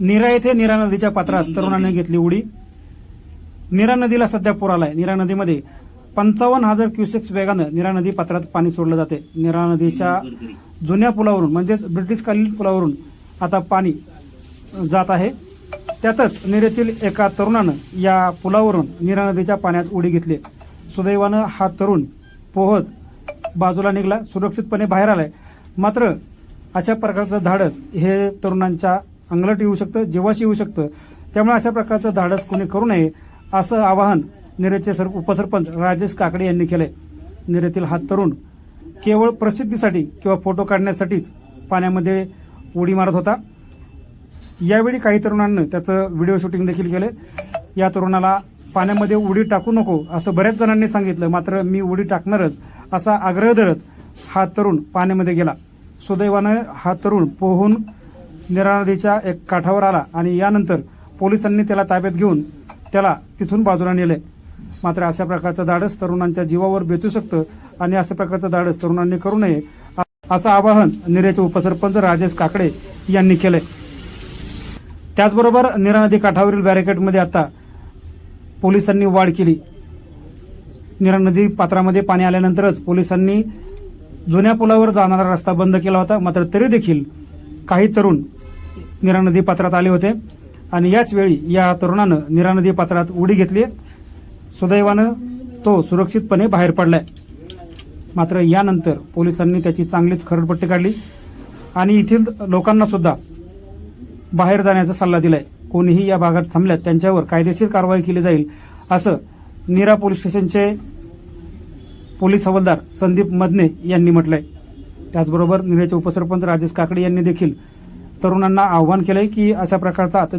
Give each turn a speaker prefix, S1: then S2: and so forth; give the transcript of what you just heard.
S1: निरा येथे निरा नदीच्या पात्रात तरुणाने घेतली उडी. नीरा नदीला सध्या पूर आलाय. निरा नदीमध्ये पंचावन्न हजार क्युसेक्स वेगानं निरा नदी पात्रात पाणी सोडलं जाते. निरा नदीच्या जुन्या पुलावरून म्हणजेच ब्रिटिशकालीन पुलावरून आता पाणी जात आहे. त्यातच निरेतील एका तरुणानं या पुलावरून नीरा नदीच्या पाण्यात उडी घेतली. सुदैवानं हा तरुण पोहत बाजूला निघाला. सुरक्षितपणे बाहेर आलाय. मात्र अशा प्रकारचं धाडस हे तरुणांच्या अंगलट येऊ शकतं जीवाशी येऊ शकतं. त्यामुळे अशा प्रकारचं धाडस कोणी करू नये असं आवाहन निरेचे सर उपसरपंच राजेश काकडे यांनी केलंय. निरेतील हा तरुण. केवळ प्रसिद्धीसाठी किंवा फोटो काढण्यासाठीच पाण्यामध्ये उडी मारत होता. यावेळी काही तरुणांनी त्याचं व्हिडिओ शूटिंग देखील केलं या तरुणाला पाण्यामध्ये उडी टाकू नको असं बऱ्याच जणांनी सांगितलं. मात्र मी उडी टाकणारच असा आग्रह धरत हा तरुण पाण्यामध्ये गेला. सुदैवानं हा तरुण पोहून निरा नदीच्या एक काठावर आला आणि यानंतर पोलिसांनी त्याला ताब्यात घेऊन त्याला तिथून बाजूला नेले. मात्र अशा प्रकारचं धाडस तरुणांच्या जीवावर बेतू शकतं आणि अशा प्रकारचं धाडस तरुणांनी करू नये असं आवाहन निरेचे उपसरपंच राजेश काकडे यांनी केलंय त्याचबरोबर निरा नदी काठावरील बॅरिकेडमध्ये आता पोलिसांनी वाढ केली. निरा नदी पात्रामध्ये पाणी आल्यानंतरच पोलिसांनी जुन्या पुलावर जाणारा रस्ता बंद केला होता मात्र तरी देखील काही तरुण निरानदी पात्रात आले होते. आणि याच वेळी या तरुणानं निरानदी पात्रात उडी घेतली. सुदैवानं तो सुरक्षितपणे बाहेर पडलाय. मात्र यानंतर पोलिसांनी त्याची चांगलीच खरडपट्टी काढली. आणि येथील लोकांना सुद्धा बाहेर जाण्याचा सल्ला दिलाय. कोणीही या भागात थांबल्यात त्यांच्यावर कायदेशीर कारवाई केली जाईल असं नीरा पोलीस स्टेशनचे पोलीस हवालदार संदीप मदने यांनी म्हटलंय. त्याचबरोबर निरेचे उपसरपंच राजेश काकडे यांनी देखील तरुणांना आव्हान केलंय की अशा प्रकारचा आता